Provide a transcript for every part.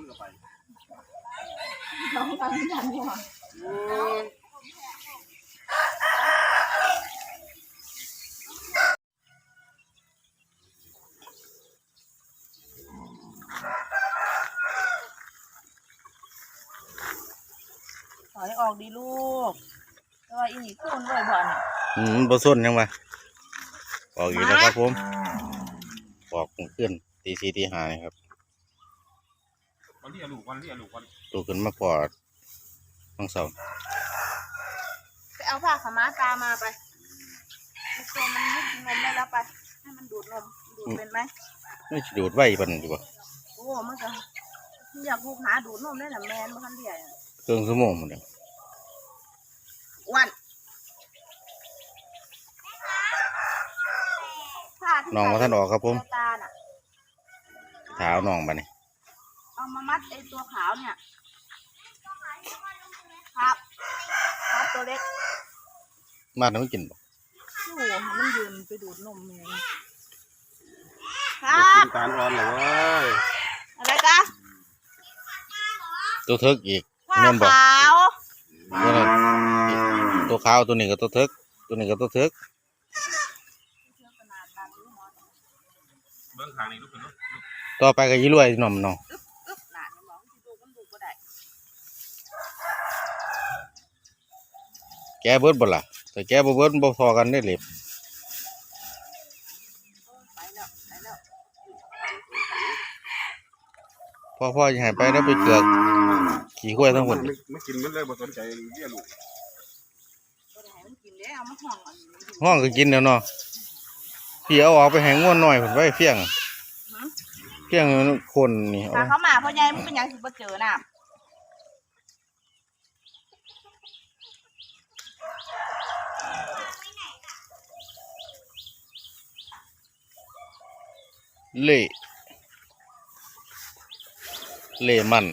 มันก็ไปน้องกันไม่ทันหัวโอ้ยถอยออกดีลูกแต่ว่าอีนี่ขึ้นเลยบ่อนอืมบ่ส้นยังวะออกอีกแล้วครับผมออกขึ้นตีสี่ตีห้านี่ครับ วันที่อลูกวันที่อลูกวันตัวขึ้นมาพอดทั้งเสาร์ไปเอาผ้าขาวม้าตามาไปไอ้ตัวมันยุบกินนมได้แล้วไป ให้มันดูดนม ดูดเป็นไหมไม่สิดูดไว้ปานนั้นอยู่บ่โอ้มันก็อยากลูกหาดูดนมได้น่ะแมนบ่ทันเดียวเครื่องชั่วโมงหมดแล้วอ้วันผ้าที่น้องว่าท่านออกครับผมตาน่ะเท้าน้องมานี่เอา มามัดไอ้ตัวขาวเนี่ยครับครับตัวเล็กมาทำให้กินบ่โอ้โหมันยืนไปดูดนมแมนคกิรับนตาลอ่อนเลยเว้ยอะไรกะตัวเทิกอีกผ้าแม่นบ่ขาวตัวนั้นตัวขาวตัวนี้ก็ตัวเทิกตัวนี้ก็ตัวเทิกเบื้องทางนี้ลูกเป็นลูกต่อไปก็ยี่รวยน้องน้อง อึ๊บอึ๊บหลานมองที่ดูมันดูก็ได้ แกเบิดบ่ล่ะแต่แกบ่เบิดมันบ่พอกันได้เล็บไปแล้วไปแล้วพ่อพ่อจะหายไปแล้วไปเกือกขี่ข้วยทั้งหมดไม่ไม่กินมันเลยบ่สนใจเรียลูกก็ได้ให้มันกินเด้เอามาห่องอันนี้มันกินห้องก็กินแล้วเนาะพี่เอาออกไปให้ง่วนหน่อยผมไว้เฟี้ยงเฟี้ยงมันคนนี่เอาถ้าเขามาพ่อใหญ่มันเป็นหยังสิบ่เจอน่ะ เล่เล่มัน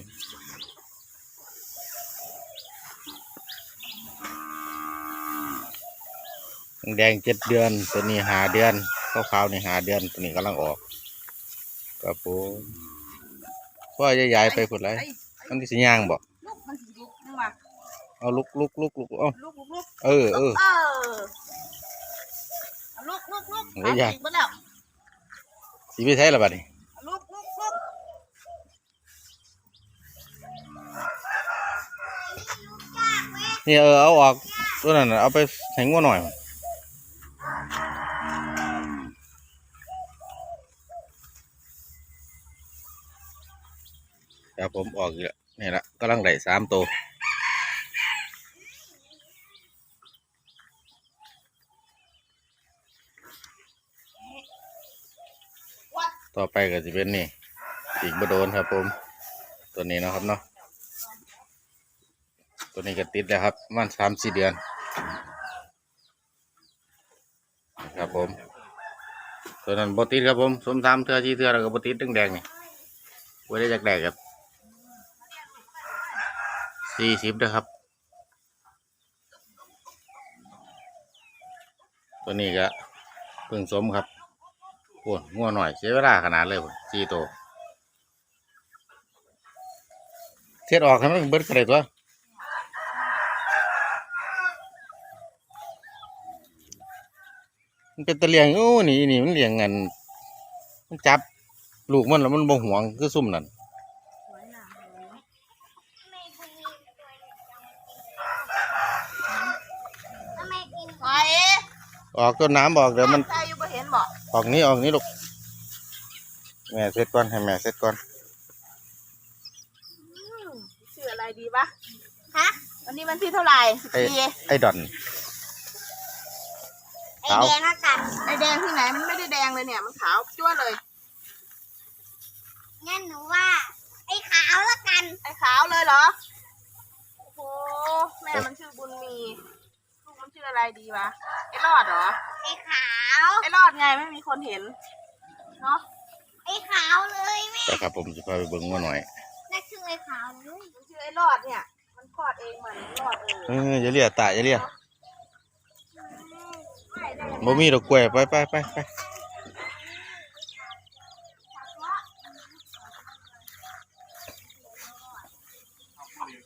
แดงเจ็ดเดือนตัวนี้หาเดือนขาวๆนี่หาเดือนตัวนี้กำลังออกครับผมพ่อจะย้ายไปผุดไรไอ้มันที่สิย่างบอกลูกมันสิลุกนึกว่าเอาลุกลุกลุกลุกเอาลูกลูกลูกเออเออเออเอาลูกลูกลูกเฮ้ยอย่าเอาอีกบ่แล้ว สีไม่ใช่ละบัดนี้ลูกลูกลูกนี่เออเอาออกตัวนั้นเอาไปใส่งัวหน่อยครับผมออกอีกแล้วนี่ละกำลังได้สามตัว ต่อไปก็จะเป็นนี่อีกบโดนครับผม ตัวนี้นะครับเนาะตัวนี้ก็ติดแล้วครับมันสามสี่เดือน ครับผม ตัวนั้นบติดครับผมสมสามเทือที่เทือแล้วก็บติดตึงแดงนี่ไว้ได้จากแดกครับสี่สิบนะครับ ตัวนี้ก็เพิ่งสมครับ โอ้งัวหน่อยเสียเวลาขนาดเลยพุ่นสี่ตัวเทียดออกให้มันเบิดกระเด็ดวะมันเป็นตะเลียงโอ้นี่นี่มันเลียงกันมันจับลูกมันแล้วมันบ่หวงคือซุ่มนั่นออกต้นน้ำบอกเดี๋ยวมัน ใครอยู่บ่เห็นบ่ออกนี้ออกนี้ลูกแม่เสร็จก่อนให้แม่เสร็จก่อนอืมชื่ออะไรดีปะฮะวันนี้วันที่เท่าไหร่สิบไอ้ปีไอ้ดอน ไอขาว แดงละกันไอแดงที่ไหนมันไม่ได้แดงเลยเนี่ย มันขาวจ้วเลย งั้นหนูว่า ไอ้ขาวละกันไอขาวเลยเหรอโอ้โหแม่มันชื่อบุญมีลูกมันชื่ออะไรดีวะไอรอดเหรอ ไอ้ขาวไอรอดไงไม่มีคนเห็นเนาะไอ้ขาวเลยแม่แต่ครับผมจะพาไปเบิ่งมาหน่อยนั่นคือไอ้ขาวเลยมันชื่อไอรอดเนี่ย มันคลอดเองมันรอดเองเอออย่าเลียตาอย่าเลียไม่ได้บ่มีดอกกล้วยไปไปไปไป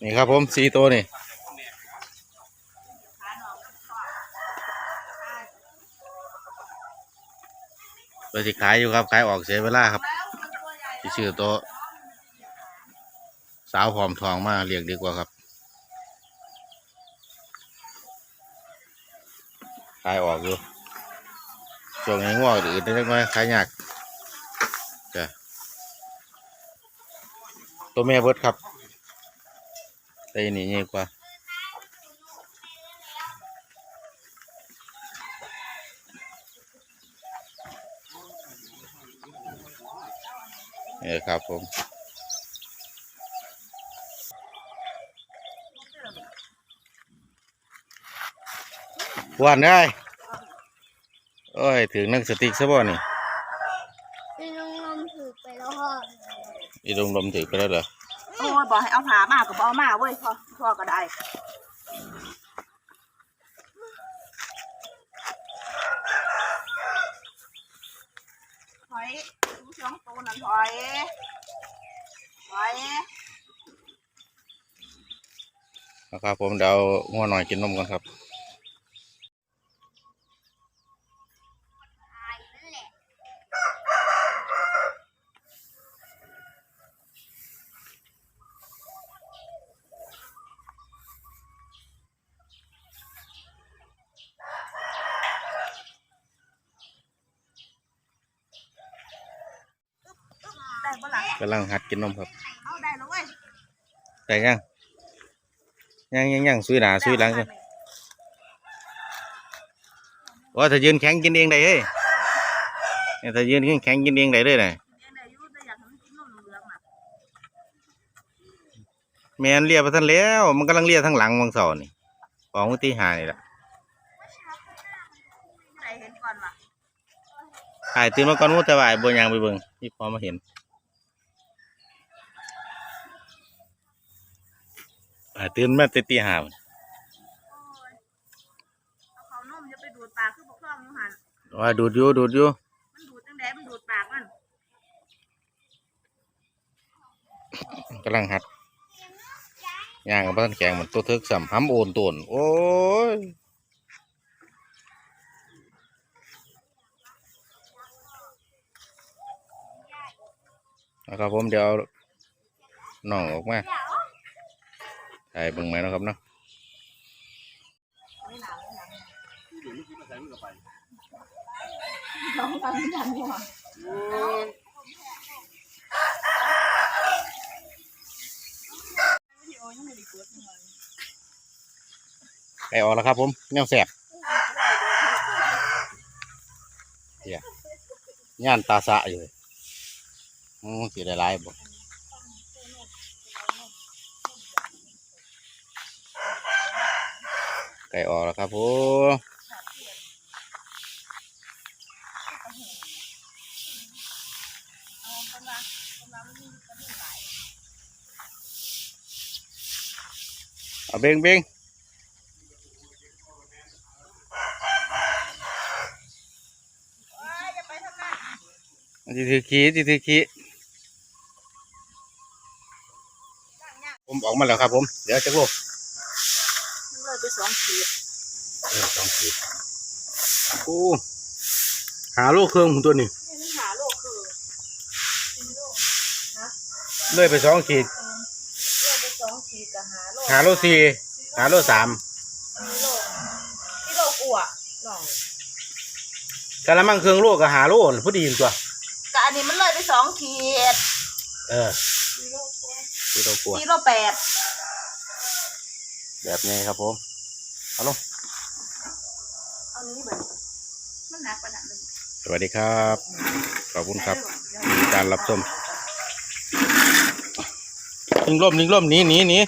นี่ครับผมสี่ตัวนี่ ขาหนอกก็ เราจะขายอยู่ครับ ขายออกเสียเวลาครับที่ชื่อตัวสาวผอมทองมาเลี้ยงดีกว่าครับ ขายออกอยู่ช่วงนี้ง่วงอื่นได้เล็กน้อยขายยากจ้ะตัวแม่เบิดครับแต่อันนี่ใหญ่กว่า เออครับผมวันได้โอ้ยถึงนักสติกซะบ่นี่พี่น้องลมถือไปแล้วพ่ออีดงลมถือไปแล้วเหรอโอ้ยบอกให้เอาผามาก็บเอามาเว้ยพ่อพ่อก็ได้ถอยดูส องตัวนั่นถอยถอยนะครับผมเดี๋ยวง่วหน่อยกินนมกันครับ ตายนั่นแหละ ได้ปะล่ะ กำลังหัดกินนมครับเอาได้แล้วเว้ยแต่ยังยังยังยังซุยหนาซุยหลังกันว่าถ้ายืนแข็งกินเองได้เฮ้ยเนี่ยถ้ายืนแข็งกินเองได้เลยนะเลี้ยงได้อยู่แต่อยากให้มันกินนมเหลืองๆน่ะแมนเลียไปทันแล้ว มันกำลังเลียทั้งหลังวังเสาร์นี่ของมือที่หานี่แหละผู้ใดเห็นก่อนวะถ่ายตื่นมาก่อนมูแต่ว่าไอ้บัวยางไปเบิ่งที่พอมาเห็นถ่าย ตื่นมาแตีตีหาพุ่นโอ้ยเอาเขานมจะไปดูดปากคือบอกคล้องอยู่หันว่าดูดอยู่ดูดอยู่มันดูดจังไดมันดูดปากมันกำลังหัดย่างกับพันแข็งเหมือนตัวเทิกสัมห้ำโอนตวนโอ้ยนะครับผมเดี๋ยวเอาน้องออกมา ถ่ายเบิ่งไหมนะครับเนาะไม่หนาวไม่หนาวดูลูกที่มาใส่มือกับไปน้องกันไม่ทันหัววิดีโอยังไก่ออกแล้วครับผมแนวแสบเฮียย่านตาสะอยู่เลยอืมสีหลายๆบ่ ก่ออกแล้วครับผมเอาเบ่งเบ่งเอ้งนั้นมันจะถือขี้จะถือขี้งยากผมออกมาแล้วครับผม เดี๋ยวจะโลก สองขีดเออสองขีดโอ้หาโลเครื่องผมตัวนี้นี่มันหาโลกคือสี่โลฮะเลยไปสองขีด เออเลือกไปสองขีดกับหาโลหาโลสี่หาโลสามสี่โลที่โลกลัวลองกะละมังเครื่องโลกับหาโลน่ะพอดีตัวแต่อันนี้มันเลยไปสองขีดเออสี่โลกลัว ที่เรากลัวสี่โลแปด แบบนี้ครับผม เอาลงเอานี้แบบมันหนักประดับนึงสวัสดีครับ ขอบคุณครับที่การรับชมนิ่งร่มนิ่งร่มหนีหนีหนี